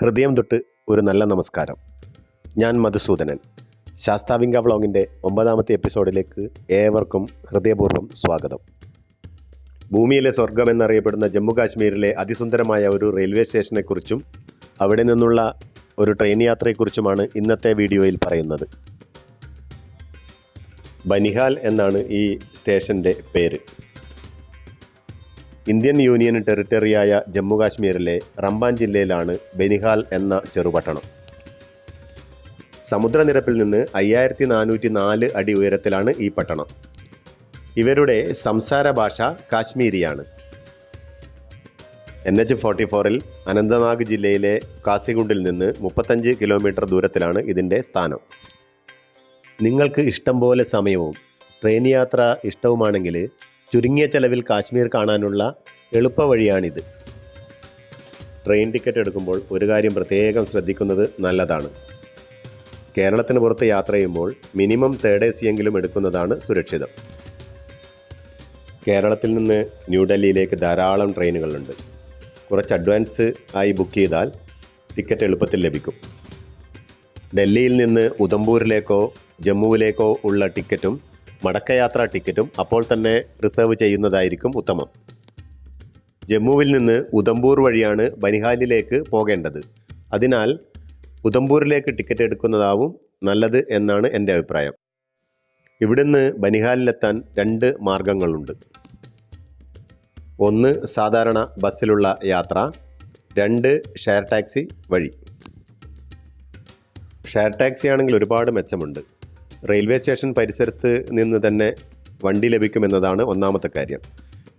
ഹൃദയം തൊട്ട് ഒരു നല്ല നമസ്കാരം. ഞാൻ മധുസൂദനൻ. ശാസ്താവിംഗ വ്ളോഗിന്റെ ഒമ്പതാമത്തെ എപ്പിസോഡിലേക്ക് ഏവർക്കും ഹൃദയപൂർവം സ്വാഗതം. ഭൂമിയിലെ സ്വർഗം എന്നറിയപ്പെടുന്ന ജമ്മു കാശ്മീരിലെ അതിസുന്ദരമായ ഒരു റെയിൽവേ സ്റ്റേഷനെക്കുറിച്ചും അവിടെ നിന്നുള്ള ഒരു ട്രെയിൻ യാത്രയെക്കുറിച്ചുമാണ് ഇന്നത്തെ വീഡിയോയിൽ പറയുന്നത്. ബനിഹാൽ എന്നാണ് ഈ സ്റ്റേഷന്റെ പേര്. ഇന്ത്യൻ യൂണിയൻ ടെറിട്ടറിയായ ജമ്മു കാശ്മീരിലെ റംബാൻ ജില്ലയിലാണ് ബെനിഹാൽ എന്ന ചെറുപട്ടണം. സമുദ്രനിരപ്പിൽ നിന്ന് അയ്യായിരത്തി നാനൂറ്റി നാല് അടി ഉയരത്തിലാണ് ഈ പട്ടണം. ഇവരുടെ സംസാര ഭാഷ കാശ്മീരിയാണ്. എൻ എച്ച് ഫോർട്ടി ഫോറിൽ അനന്തനാഗ് ജില്ലയിലെ കാസിഗുണ്ടിൽ നിന്ന് മുപ്പത്തഞ്ച് കിലോമീറ്റർ ദൂരത്തിലാണ് ഇതിന്റെ സ്ഥാനം. നിങ്ങൾക്ക് ഇഷ്ടം പോലെ സമയവും ട്രെയിൻ യാത്ര ഇഷ്ടവുമാണെങ്കിൽ ചുരുങ്ങിയ ചെലവിൽ കാശ്മീർ കാണാനുള്ള എളുപ്പവഴിയാണിത് ട്രെയിൻ ടിക്കറ്റ് എടുക്കുമ്പോൾ ഒരു കാര്യം പ്രത്യേകം ശ്രദ്ധിക്കുന്നത് നല്ലതാണ്. കേരളത്തിന് പുറത്ത് യാത്ര ചെയ്യുമ്പോൾ മിനിമം തേർഡ് എ സി എങ്കിലും എടുക്കുന്നതാണ് സുരക്ഷിതം. കേരളത്തിൽ നിന്ന് ന്യൂഡൽഹിയിലേക്ക് ധാരാളം ട്രെയിനുകളുണ്ട്. കുറച്ച് അഡ്വാൻസ് ആയി ബുക്ക് ചെയ്താൽ ടിക്കറ്റ് എളുപ്പത്തിൽ ലഭിക്കും. ഡൽഹിയിൽ നിന്ന് ഉദംപൂരിലേക്കോ ജമ്മുവിലേക്കോ ഉള്ള ടിക്കറ്റും മടക്കയാത്രാ ടിക്കറ്റും അപ്പോൾ തന്നെ റിസർവ് ചെയ്യുന്നതായിരിക്കും ഉത്തമം. ജമ്മുവിൽ നിന്ന് ഉദംപൂർ വഴിയാണ് ബനിഹാലിലേക്ക് പോകേണ്ടത്. അതിനാൽ ഉദംപൂരിലേക്ക് ടിക്കറ്റ് എടുക്കുന്നതാവും നല്ലത് എന്നാണ് എന്റെ അഭിപ്രായം. ഇവിടുന്ന് ബനിഹാലിലെത്താൻ രണ്ട് മാർഗങ്ങളുണ്ട്. ഒന്ന് സാധാരണ ബസ്സിലുള്ള യാത്ര രണ്ട് ഷെയർ ടാക്സി വഴി. ഷെയർ ടാക്സി ആണെങ്കിൽ ഒരുപാട് മെച്ചമുണ്ട്. റെയിൽവേ സ്റ്റേഷൻ പരിസരത്ത് നിന്ന് തന്നെ വണ്ടി ലഭിക്കുമെന്നതാണ് ഒന്നാമത്തെ കാര്യം.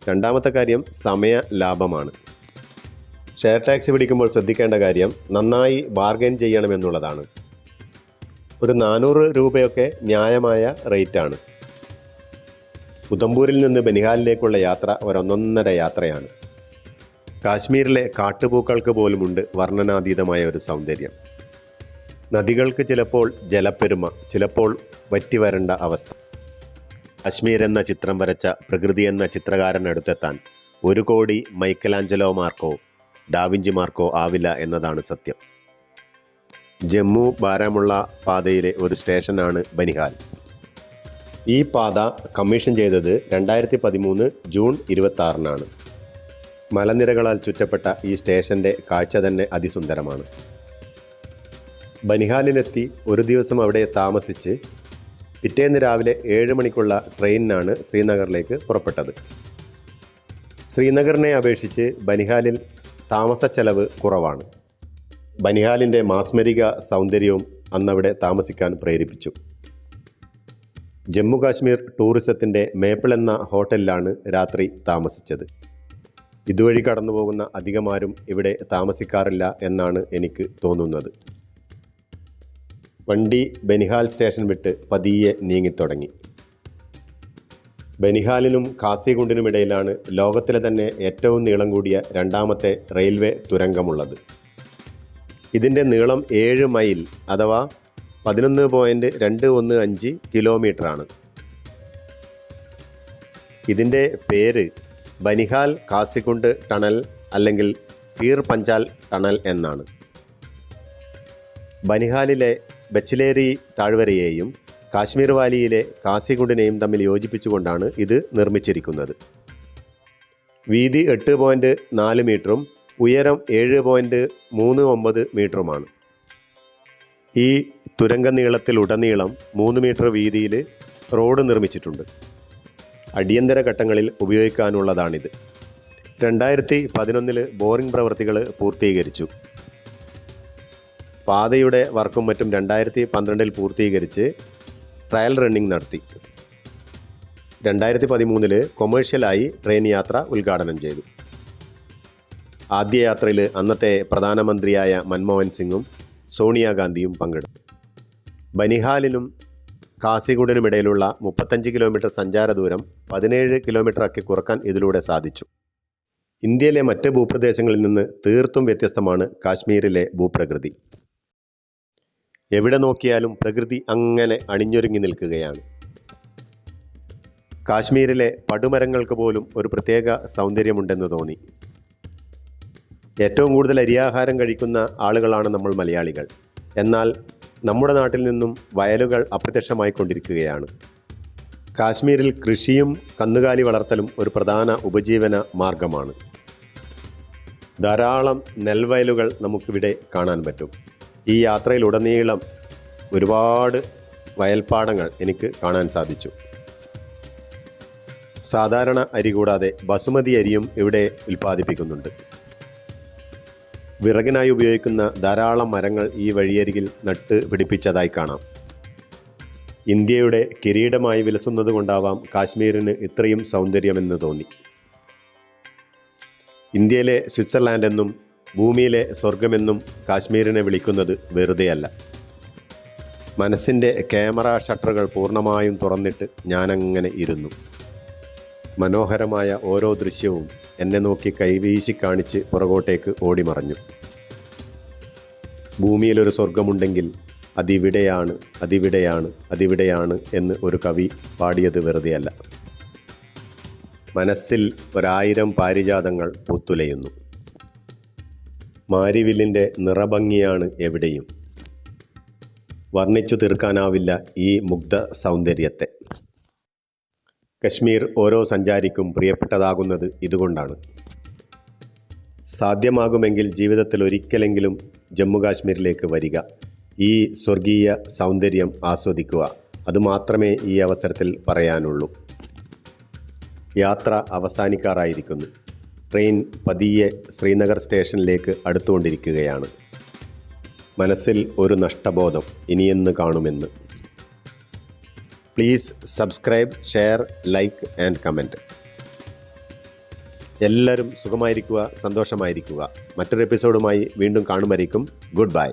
രണ്ടാമത്തെ കാര്യം സമയ ലാഭമാണ്. ഷെയർ ടാക്സി പിടിക്കുമ്പോൾ ശ്രദ്ധിക്കേണ്ട കാര്യം നന്നായി ബാർഗൈൻ ചെയ്യണമെന്നുള്ളതാണ്. ഒരു നാനൂറ് രൂപയൊക്കെ ന്യായമായ റേറ്റാണ്. ഉദംപൂരിൽ നിന്ന് ബനിഹാലിലേക്കുള്ള യാത്ര ഒരൊന്നൊന്നര യാത്രയാണ്. കാശ്മീരിലെ കാട്ടുപൂക്കൾക്ക് പോലുമുണ്ട് വർണനാതീതമായ ഒരു സൗന്ദര്യം. നദികൾക്ക് ചിലപ്പോൾ ജലപ്പെരുമ ചിലപ്പോൾ വറ്റി വരേണ്ട അവസ്ഥ. കശ്മീർ എന്ന ചിത്രം വരച്ച പ്രകൃതി എന്ന ചിത്രകാരനടുത്തെത്താൻ ഒരു കോടി മൈക്കലാഞ്ചലോ മാർക്കോ ഡാവിഞ്ചി മാർക്കോ ആവില്ല എന്നതാണ് സത്യം. ജമ്മു ബാരാമുള്ള പാതയിലെ ഒരു സ്റ്റേഷനാണ് ബനിഹാൽ. ഈ പാത കമ്മീഷൻ ചെയ്തത് രണ്ടായിരത്തി പതിമൂന്ന് ജൂൺ ഇരുപത്തി ആറിനാണ് മലനിരകളാൽ ചുറ്റപ്പെട്ട ഈ സ്റ്റേഷന്റെ കാഴ്ച തന്നെ അതിസുന്ദരമാണ്. ബനിഹാലിനെത്തി ഒരു ദിവസം അവിടെ താമസിച്ച് പിറ്റേന്ന് രാവിലെ ഏഴ് മണിക്കുള്ള ട്രെയിനിനാണ് ശ്രീനഗറിലേക്ക് പുറപ്പെട്ടത്. ശ്രീനഗറിനെ അപേക്ഷിച്ച് ബനിഹാലിൽ താമസ ചെലവ് കുറവാണ്. ബനിഹാലിന്റെ മാസ്മരിക സൗന്ദര്യവും അന്നവിടെ താമസിക്കാൻ പ്രേരിപ്പിച്ചു. ജമ്മു കാശ്മീർ ടൂറിസത്തിന്റെ മേപ്പിൾ എന്ന ഹോട്ടലിലാണ് രാത്രി താമസിച്ചത്. ഇതുവഴി കടന്നു പോകുന്ന അധികമാരും ഇവിടെ താമസിക്കാറില്ല എന്നാണ് എനിക്ക് തോന്നുന്നത്. വണ്ടി ബനിഹാൽ സ്റ്റേഷൻ വിട്ട് പതിയെ നീങ്ങിത്തുടങ്ങി. ബനിഹാലിനും കാസിഗുണ്ടിനുമിടയിലാണ് ലോകത്തിലെ തന്നെ ഏറ്റവും നീളം കൂടിയ രണ്ടാമത്തെ റെയിൽവേ തുരങ്കമുള്ളത്. ഇതിന്റെ നീളം ഏഴ് മൈൽ അഥവാ പതിനൊന്ന് പോയിന്റ് രണ്ട് ഒന്ന് അഞ്ച് കിലോമീറ്ററാണ്. ഇതിന്റെ പേര് ബനിഹാൽ കാസിഗുണ്ട് ടണൽ അല്ലെങ്കിൽ പീർ പഞ്ചാൽ ടണൽ എന്നാണ്. ബനിഹാലിലെ ബച്ചിലേരി താഴ്വരയെയും കാശ്മീർ വാലിയിലെ കാസിഗുണ്ടിനെയും തമ്മിൽ യോജിപ്പിച്ചുകൊണ്ടാണ് ഇത് നിർമ്മിച്ചിരിക്കുന്നത്. വീതി എട്ട് പോയിന്റ് നാല് മീറ്ററും ഉയരം ഏഴ് പോയിന്റ് മൂന്ന് ഒമ്പത് മീറ്ററുമാണ്. ഈ തുരങ്ക നീളത്തിലുടനീളം മൂന്ന് മീറ്റർ വീതിയിൽ റോഡ് നിർമ്മിച്ചിട്ടുണ്ട്. അടിയന്തര ഘട്ടങ്ങളിൽ ഉപയോഗിക്കാനുള്ളതാണിത്. രണ്ടായിരത്തി പതിനൊന്നിൽ ബോറിംഗ് പ്രവൃത്തികൾ പൂർത്തീകരിച്ചു. പാതയുടെ വർക്കും മറ്റും രണ്ടായിരത്തി പന്ത്രണ്ടിൽ പൂർത്തീകരിച്ച് ട്രയൽ റണ്ണിംഗ് നടത്തി. രണ്ടായിരത്തി പതിമൂന്നിൽ കൊമേഴ്ഷ്യലായി ട്രെയിൻ യാത്ര ഉദ്ഘാടനം ചെയ്തു. ആദ്യ യാത്രയിൽ അന്നത്തെ പ്രധാനമന്ത്രിയായ മൻമോഹൻ സിംഗും സോണിയാഗാന്ധിയും പങ്കെടുത്തു. ബനിഹാലിനും കാസിഗുഡിനുമിടയിലുള്ള മുപ്പത്തഞ്ച് കിലോമീറ്റർ സഞ്ചാര ദൂരം പതിനേഴ് കിലോമീറ്ററാക്കി കുറയ്ക്കാൻ ഇതിലൂടെ സാധിച്ചു. ഇന്ത്യയിലെ മറ്റ് ഭൂപ്രദേശങ്ങളിൽ നിന്ന് തീർത്തും വ്യത്യസ്തമാണ് കാശ്മീരിലെ ഭൂപ്രകൃതി. എവിടെ നോക്കിയാലും പ്രകൃതി അങ്ങനെ അണിഞ്ഞൊരുങ്ങി നിൽക്കുകയാണ്. കാശ്മീരിലെ പടുമരങ്ങൾക്ക് പോലും ഒരു പ്രത്യേക സൗന്ദര്യമുണ്ടെന്ന് തോന്നി. ഏറ്റവും കൂടുതൽ അരിയാഹാരം കഴിക്കുന്ന ആളുകളാണ് നമ്മൾ മലയാളികൾ. എന്നാൽ നമ്മുടെ നാട്ടിൽ നിന്നും വയലുകൾ അപ്രത്യക്ഷമായി കൊണ്ടിരിക്കുകയാണ്. കാശ്മീരിൽ കൃഷിയും കന്നുകാലി വളർത്തലും ഒരു പ്രധാന ഉപജീവന മാർഗമാണ്. ധാരാളം നെൽവയലുകൾ നമുക്കിവിടെ കാണാൻ പറ്റും. ഈ യാത്രയിലുടനീളം ഒരുപാട് വയൽപ്പാടങ്ങൾ എനിക്ക് കാണാൻ സാധിച്ചു. സാധാരണ അരി കൂടാതെ ബസുമതി അരിയും ഇവിടെ ഉൽപ്പാദിപ്പിക്കുന്നുണ്ട്. വിറകിനായി ഉപയോഗിക്കുന്ന ധാരാളം മരങ്ങൾ ഈ വഴിയരികിൽ നട്ട് പിടിപ്പിച്ചതായി കാണാം. ഇന്ത്യയുടെ കിരീടമായി വിലസുന്നത് കൊണ്ടാവാം കാശ്മീരിന് ഇത്രയും സൗന്ദര്യമെന്ന് തോന്നി. ഇന്ത്യയിലെ സ്വിറ്റ്സർലാൻഡ് എന്നും ഭൂമിയിലെ സ്വർഗമെന്നും കാശ്മീരിനെ വിളിക്കുന്നത് വെറുതെയല്ല. മനസ്സിന്റെ ക്യാമറ ഷട്ടറുകൾ പൂർണമായും തുറന്നിട്ട് ഞാനങ്ങനെ ഇരുന്നു. മനോഹരമായ ഓരോ ദൃശ്യവും എന്നെ നോക്കി കൈവീശി കാണിച്ച് പുറകോട്ടേക്ക് ഓടിമറഞ്ഞു. ഭൂമിയിലൊരു സ്വർഗമുണ്ടെങ്കിൽ അതിവിടെയാണ് അതിവിടെയാണ് അതിവിടെയാണ് എന്ന് ഒരു കവി പാടിയത് വെറുതെയല്ല. മനസ്സിൽ ഒരായിരം പാരിജാതങ്ങൾ പൂത്തുലയുന്നു. മാരിവില്ലിന്റെ നിറഭംഗിയാണ് എവിടെയും. വർണിച്ചു തീർക്കാനാവില്ല ഈ മുഗ്ധ സൗന്ദര്യത്തെ കശ്മീർ ഓരോ സഞ്ചാരിക്കും പ്രിയപ്പെട്ടതാകുന്നത് ഇതുകൊണ്ടാണ്. സാധ്യമാകുമെങ്കിൽ ജീവിതത്തിൽ ഒരിക്കലെങ്കിലും ജമ്മു കാശ്മീരിലേക്ക് വരിക. ഈ സ്വർഗീയ സൗന്ദര്യം ആസ്വദിക്കുക. അതുമാത്രമേ ഈ അവസരത്തിൽ പറയാനുള്ളൂ. യാത്ര അവസാനിക്കാറായിരിക്കുന്നു. ട്രെയിൻ പതിയെ ശ്രീനഗർ സ്റ്റേഷനിലേക്ക് അടുത്തുകൊണ്ടിരിക്കുകയാണ്. മനസ്സിൽ ഒരു നഷ്ടബോധം ഇനിയെന്ന് കാണുമെന്ന്. Please subscribe share like and comment. എല്ലാവരും സുഖമായിരിക്കുക സന്തോഷമായിരിക്കുക. മറ്റൊരു എപ്പിസോഡുമായി വീണ്ടും കാണുമായിരിക്കും. Good bye.